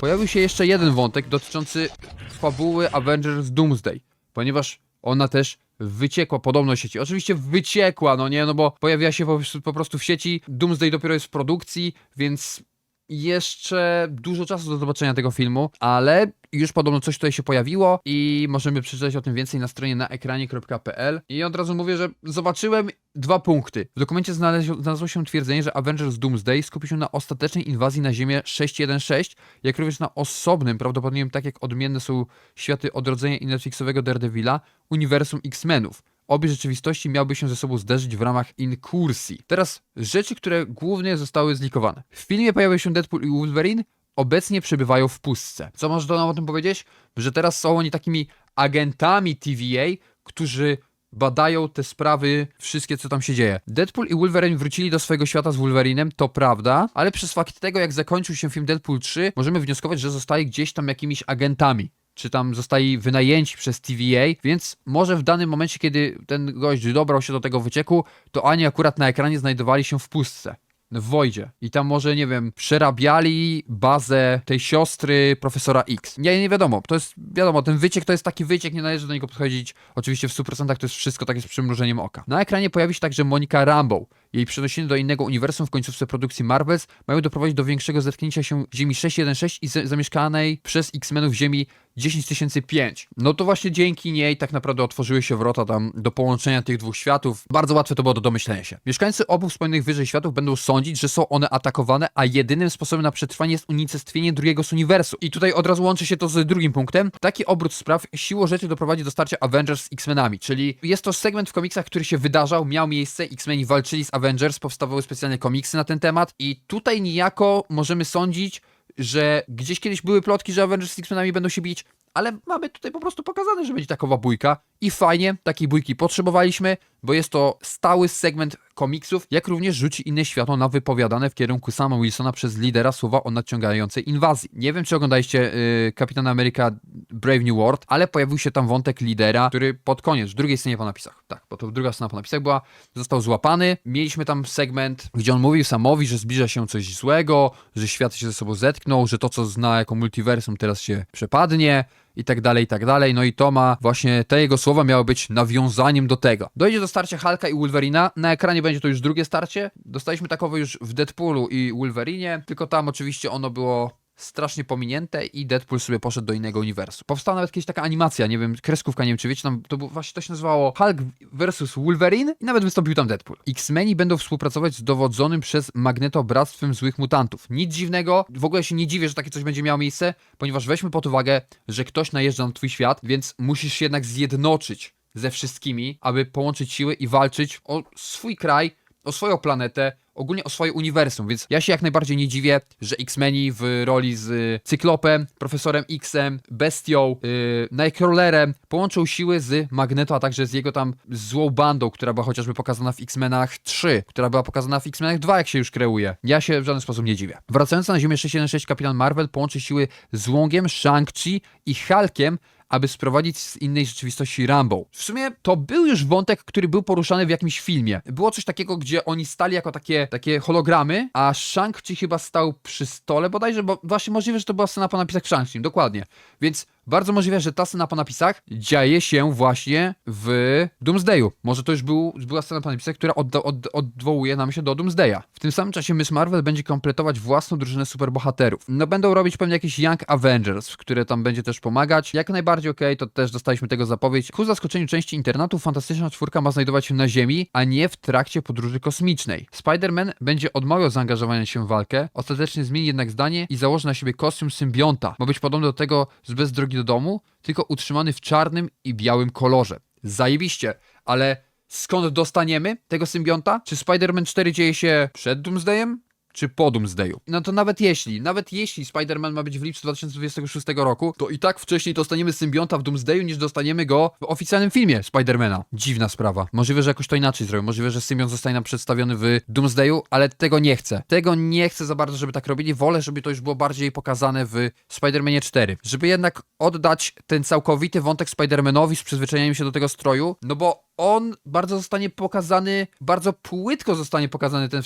Pojawił się jeszcze jeden wątek dotyczący fabuły Avengers Doomsday, ponieważ ona też wyciekła podobno sieci. Oczywiście wyciekła, no nie, no bo pojawiła się po, po prostu w sieci. Doomsday dopiero jest w produkcji, więc jeszcze dużo czasu do zobaczenia tego filmu, ale już podobno coś tutaj się pojawiło i możemy przeczytać o tym więcej na stronie naekranie.pl i od razu mówię, że zobaczyłem dwa punkty. W dokumencie znalazło się twierdzenie, że Avengers Doomsday skupi się na ostatecznej inwazji na Ziemię 616, jak również na osobnym, prawdopodobnie tak jak odmienne są światy odrodzenia i Netflixowego Daredevila, uniwersum X-Menów. Obie rzeczywistości miałyby się ze sobą zderzyć w ramach inkursji. Teraz rzeczy, które głównie zostały zlikowane. W filmie pojawią się Deadpool i Wolverine, obecnie przebywają w pustce. Co możesz do nam o tym powiedzieć? Że teraz są oni takimi agentami TVA, którzy badają te sprawy, wszystkie co tam się dzieje. Deadpool i Wolverine wrócili do swojego świata z Wolverinem, to prawda, ale przez fakt tego, jak zakończył się film Deadpool 3, możemy wnioskować, że zostali gdzieś tam jakimiś agentami czy tam zostali wynajęci przez TVA, więc może w danym momencie, kiedy ten gość dobrał się do tego wycieku, to ani akurat na ekranie znajdowali się w pustce. W Wojdzie. I tam może, nie wiem, przerabiali bazę tej siostry profesora X. Nie, nie wiadomo. To jest, wiadomo, ten wyciek to jest taki wyciek, nie należy do niego podchodzić. Oczywiście w 100% to jest wszystko takie z przymrużeniem oka. Na ekranie pojawi się także Monika Rambeau. Jej przeniesienie do innego uniwersum w końcówce produkcji Marvels mają doprowadzić do większego zetknięcia się Ziemi 616 i zamieszkanej przez X-Menów Ziemi 10005. No to właśnie dzięki niej tak naprawdę otworzyły się wrota tam do połączenia tych dwóch światów. Bardzo łatwe to było do domyślenia się. Mieszkańcy obu wspomnianych wyżej światów będą sądzić, że są one atakowane, a jedynym sposobem na przetrwanie jest unicestwienie drugiego z uniwersum. I tutaj od razu łączy się to z drugim punktem. Taki obrót spraw siłą rzeczy doprowadzi do starcia Avengers z X-Menami, czyli jest to segment w komiksach, który się wydarzał, miał miejsce, X-Meni walczyli z Avengers, powstawały specjalne komiksy na ten temat i tutaj niejako możemy sądzić, że gdzieś kiedyś były plotki, że Avengers z X-Menami będą się bić, ale mamy tutaj po prostu pokazane, że będzie takowa bójka i fajnie, takiej bójki potrzebowaliśmy, bo jest to stały segment komiksów, jak również rzuci inne światło na wypowiadane w kierunku Sama Wilsona przez lidera słowa o nadciągającej inwazji. Nie wiem, czy oglądaliście y, Kapitan Ameryka Brave New World, ale pojawił się tam wątek lidera, który pod koniec, w drugiej scenie po napisach, tak, bo to druga scena po napisach była, został złapany. Mieliśmy tam segment, gdzie on mówił Samowi, że zbliża się coś złego, że świat się ze sobą zetknął, że to, co zna jako multiversum, teraz się przepadnie i tak dalej, i tak dalej. No i to ma właśnie, te jego słowa miały być nawiązaniem do tego. Dojdzie do starcia Hulka i Wolverina. Na ekranie będzie to już drugie starcie. Dostaliśmy takowe już w Deadpoolu i Wolverinie, tylko tam oczywiście ono było strasznie pominięte i Deadpool sobie poszedł do innego uniwersum. Powstała nawet kiedyś taka animacja, nie wiem, kreskówka, nie wiem czy wiecie, tam to było, właśnie to się nazywało Hulk vs. Wolverine i nawet wystąpił tam Deadpool. X-Meni będą współpracować z dowodzonym przez Magneto Bractwem Złych Mutantów. Nic dziwnego, w ogóle się nie dziwię, że takie coś będzie miało miejsce, ponieważ weźmy pod uwagę, że ktoś najeżdża na twój świat, więc musisz się jednak zjednoczyć ze wszystkimi, aby połączyć siły i walczyć o swój kraj, o swoją planetę, ogólnie o swoje uniwersum, więc ja się jak najbardziej nie dziwię, że X-Meni w roli z y, Cyklopem, Profesorem X-em, Bestią, yy, Nightcrawlerem połączą siły z Magneto, a także z jego tam złą bandą, która była chociażby pokazana w X-Menach 3, która była pokazana w X-Menach 2, jak się już kreuje. Ja się w żaden sposób nie dziwię. Wracając na Ziemię 616, Kapitan Marvel połączy siły z Łągiem, Shang-Chi i Hulkiem, aby sprowadzić z innej rzeczywistości Rambo. W sumie to był już wątek, który był poruszany w jakimś filmie. Było coś takiego, gdzie oni stali jako takie, takie hologramy, a Shang-Chi chyba stał przy stole bodajże, bo właśnie możliwe, że to była scena po napisach Shang-Chi, dokładnie. Więc bardzo możliwe, że ta scena po napisach dzieje się właśnie w Doomsdayu. Może to już był, była scena po napisach, która od, odwołuje nam się do Doomsdaya. W tym samym czasie Miss Marvel będzie kompletować własną drużynę superbohaterów. No będą robić pewnie jakieś Young Avengers, które tam będzie też pomagać. Jak najbardziej okej, to też dostaliśmy tego zapowiedź. Ku zaskoczeniu części internatu Fantastyczna Czwórka ma znajdować się na Ziemi, a nie w trakcie podróży kosmicznej. Spider-Man będzie odmawiał zaangażowania się w walkę, ostatecznie zmieni jednak zdanie i założy na siebie kostium symbionta. Ma być podobny do tego z Bez drogi do domu, tylko utrzymany w czarnym i białym kolorze. Zajebiście, ale skąd dostaniemy tego symbionta? Czy Spider-Man 4 dzieje się przed Doomsdayem? Czy po Doomsdayu? No to nawet jeśli, nawet jeśli Spider-Man ma być w lipcu 2026 roku, to i tak wcześniej dostaniemy symbionta w Doomsdayu, niż dostaniemy go w oficjalnym filmie Spider-Mana. Dziwna sprawa. Możliwe, że jakoś to inaczej zrobią. Możliwe, że symbiont zostanie nam przedstawiony w Doomsdayu, ale tego nie chcę. Tego nie chcę za bardzo, żeby tak robili. Wolę, żeby to już było bardziej pokazane w Spider-Manie 4. Żeby jednak oddać ten całkowity wątek Spider-Manowi z przyzwyczajeniem się do tego stroju, no bo on bardzo zostanie pokazany, bardzo płytko zostanie pokazany ten,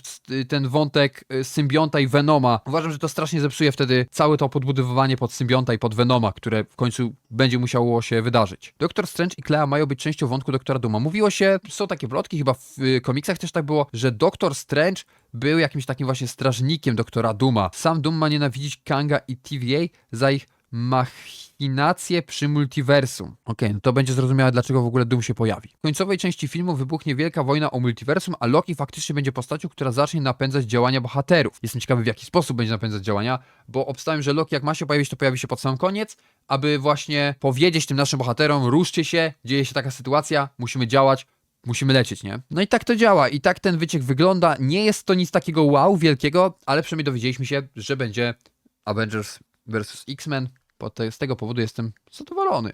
ten wątek y, symbionta i Venoma. Uważam, że to strasznie zepsuje wtedy całe to podbudowywanie pod symbionta i pod Venoma, które w końcu będzie musiało się wydarzyć. Doktor Strange i Clea mają być częścią wątku Doktora Duma. Mówiło się, są takie plotki, chyba w y, komiksach też tak było, że Doktor Strange był jakimś takim właśnie strażnikiem Doktora Duma. Sam Doom ma nienawidzić Kanga i TVA za ich machinacje przy multiversum. Okej, no to będzie zrozumiałe, dlaczego w ogóle Doom się pojawi. W końcowej części filmu wybuchnie wielka wojna o multiversum, a Loki faktycznie będzie postacią, która zacznie napędzać działania bohaterów. Jestem ciekawy, w jaki sposób będzie napędzać działania, bo obstawiam, że Loki jak ma się pojawić, to pojawi się pod sam koniec, aby właśnie powiedzieć tym naszym bohaterom, ruszcie się, dzieje się taka sytuacja, musimy działać, musimy lecieć, nie? No i tak to działa, i tak ten wyciek wygląda. Nie jest to nic takiego wow, wielkiego, ale przynajmniej dowiedzieliśmy się, że będzie Avengers vs. X-Men. Z tego powodu jestem zadowolony.